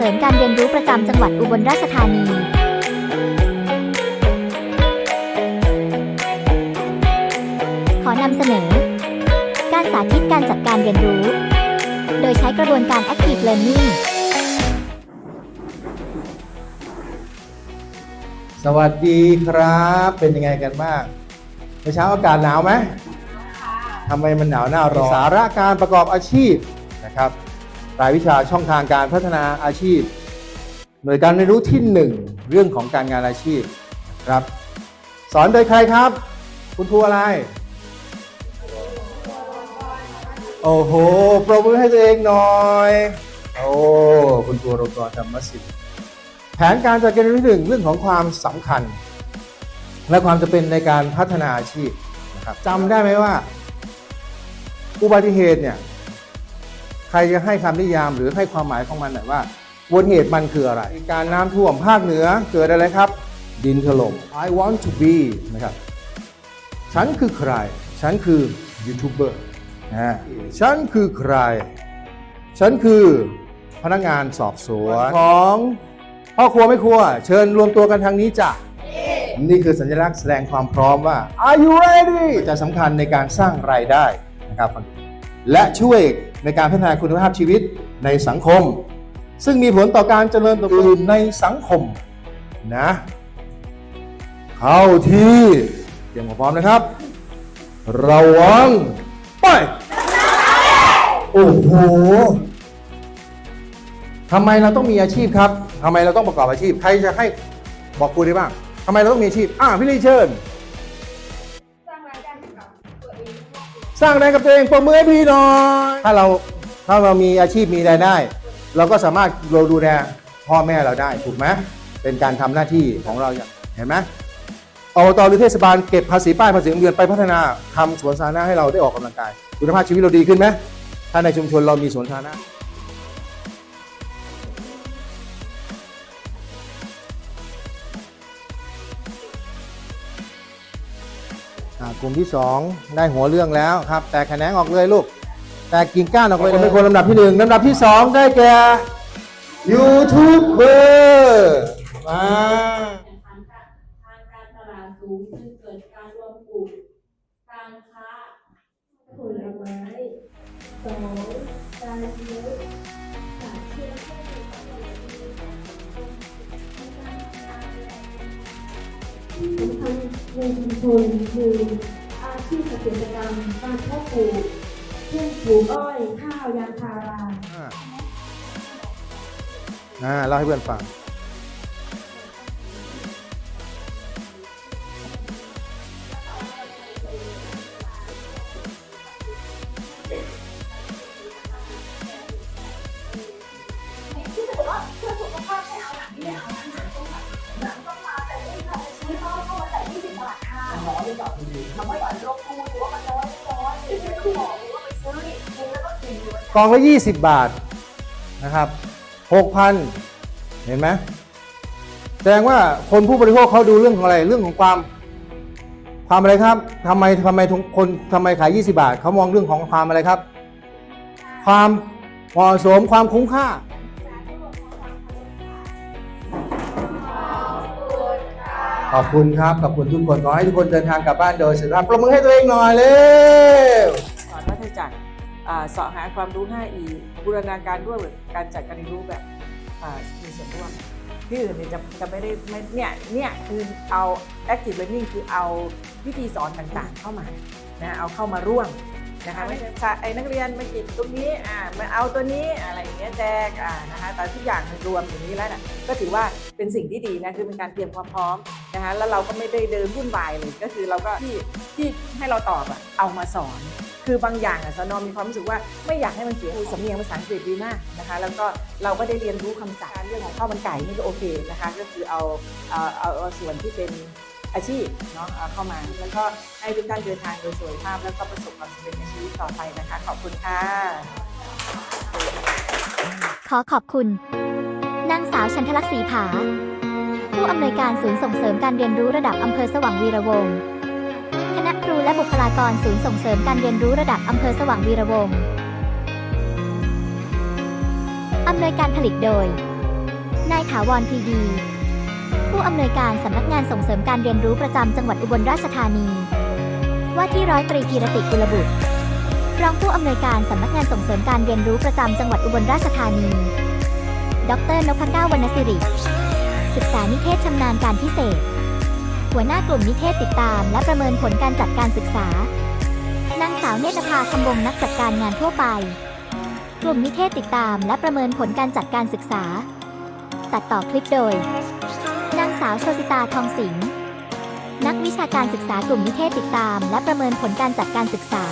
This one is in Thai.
อุบลราชธานีขอนำเสนอ การสาธิตการจัดการเรียนรู้ โดยใช้กระบวนการ Active Learning สวัสดีครับ เป็นยังไงกันบ้างเมื่อเช้าอากาศหนาวไหมทำไมมันหนาวหน้าร้อนสาระการประกอบอาชีพนะครับ รายวิชาช่องทางการพัฒนาอาชีพ หน่วยการเรียนรู้ที่ 1 เรื่องของการงานอาชีพครับ สอนโดยใครครับ คุณครูอะไร โอ้โหปรบมือให้ตัวเองหน่อย โอ้คุณครูโรงกรธรรมศิลป์แผนการจัดการเรียนรู้หนึ่งเรื่องของความสำคัญ และความจะเป็นในการพัฒนาอาชีพนะครับจำได้ไหมว่า อุบัติเหตุเนี่ย ใครจะให้คำนิยามหรือให้ความหมายของมันหน่อยว่าอุบัติเหตุมันคืออะไร การน้ำท่วมภาคเหนือเกิดอะไรครับ ดินถล่ม I want to be นะครับ ฉันคือใคร ฉันคือยูทูบเบอร์นะฉันคือใคร ฉันคือพนักงานสอบสวนของพ่อครัวไม่ครัว เชิญรวมตัวกันทางนี้จ้ะนี่คือสัญลักษณ์แสดงความพร้อมว่า Are you ready จะสำคัญในการสร้างรายได้นะครับ และช่วย ในการพัฒนาคุณภาพชีวิตในสังคม ซึ่งมีผลต่อการเจริญเติบโตในสังคมนะเข้าที่เตรียมความพร้อมนะครับ ระวังไปโอ้โหทำไมเราต้องมีอาชีพครับทำไมเราต้องประกอบอาชีพ ใครจะให้บอกครูได้บ้างทำไมเราต้องมีอาชีพ อ่าพี่ลีเชิญ สร้างแรงกับตัวเองปรบมือให้พี่หน่อย ถ้าเราถ้าเรามีอาชีพมีรายได้ เราก็สามารถเราดูแลพ่อแม่เราได้ถูกไหมเป็นการทำหน้าที่ของเราอย่างเห็นไหมอบตหรือเทศบาลเก็บภาษีป้ายภาษีเงินเดือนไปพัฒนาทำสวนสาธารณะให้เราได้ออกกำลังกายคุณภาพชีวิตเราดีขึ้นไหมถ้าในชุมชนเรามีสวนสาธารณะ กลุ่มที่ 2 ได้หัวเรื่องแล้วครับ แต่แขนงออกเลยลูก แต่กิ่งก้านออกเลยเป็นคนลำดับที่ 1ลำดับที่ 2 ได้แก่ยูทูบเบอร์มาแข่งขันทางการตลาดสูงจึงเกิดการรวมกลุ่มการค้าผลไม้สองการเลี้ยงสัตว์เชื่อที่สำคัญ ในชุมชนคืออาชีพเกษตรกรรมการเพาะปลูกเช่นปลูกอ้อย ข้าวยางพารา อ่าอ่าเล่าให้เพื่อนฟัง ก็กินด้วยกองละ 20 บาทนะครับ 6,000 เห็นไหมแสดงว่าคนผู้บริโภคเขาดูเรื่องของอะไรเรื่องของความความอะไรครับทำไมทำไมคนทำไมขาย 20 บาทเขามองเรื่องของความอะไรครับ ความเหมาะสมความคุ้มค่าขอบคุณครับ ขอบคุณทุกคน ขอให้ทุกคนเดินทางกลับบ้านโดยสุขภาพประมือให้ตัวเองหน่อยเร็วสอนวัฏจักรอ่า สาะหาความรู้ 5E บูรณาการร่วมกับการจัดการเรียนรู้แบบมีส่วนร่วมที่อื่นเนี่ยจะจะไม่ได้ไม่เนี่ยเนี่ยคือเอา active learning คือเอาวิธีสอนต่างๆเข้ามานะเอาเข้ามาร่วมนะคะไม่ใช่ไอ้นักเรียนมาจิบตรงนี้อ่ามาเอาตัวนี้อะไรอย่างเงี้ยแจกอ่านะคะแต่ทุกอย่างมันรวมอย่างนี้แล้วนะก็ถือว่าเป็นสิ่งที่ดีนะคือเป็นการเตรียมความพร้อมนะคะแล้วเราก็ไม่ได้เดินวุ่นวายเลยก็คือเราก็ที่ที่ให้เราตอบอะเอามาสอน คือบางอย่างอะสนอมีความรู้สึกว่าไม่อยากให้มันเสียสำเนียงภาษาอังกฤษดีมากนะคะ แล้วก็เราก็ได้เรียนรู้คำศัพท์เรื่องของข้าวมันไก่นี่ก็โอเคนะคะ ก็คือเอาเอาเอาเอาส่วนที่เป็นอาชีพเนาะเอาเข้ามา แล้วก็ให้ทุกท่านเดินทางโดยสวัสดิภาพ แล้วก็ประสบความสำเร็จในชีวิตต่อไปนะคะ ขอบคุณค่ะ ขอขอบคุณ นางสาวชันทลักษณ์ศรีผา ผู้อำนวยการศูนย์ส่งเสริมการเรียนรู้ระดับอำเภอสว่างวีระวงศ์ และบุคลากรศูนย์ส่งเสริมการเรียนรู้ระดับอำเภอสว่างวีระวงศ์อำนวยการผลิตโดย นายถาวรพีดี ผู้อำนวยการสำนักงานส่งเสริมการเรียนรู้ประจำจังหวัดอุบลราชธานี ว่าที่ร้อยตรีกีรติกุลบุตร รองผู้อำนวยการสำนักงานส่งเสริมการเรียนรู้ประจำจังหวัดอุบลราชธานี ดรนพเก้าวรรณสิริ ศึกษานิเทศชำนาญการพิเศษ หัวหน้ากลุ่มนิเทศติดตาม และประเมินผลการจัดการศึกษา นางสาวเนตรภาคำวงนักจัดการงานทั่วไป กลุ่มนิเทศติดตามและประเมินผลการจัดการศึกษา ตัดต่อคลิปโดย นางสาวโชติตาทองสิงห์นักวิชาการศึกษากลุ่มนิเทศติดตาม และประเมินผลการจัดการศึกษา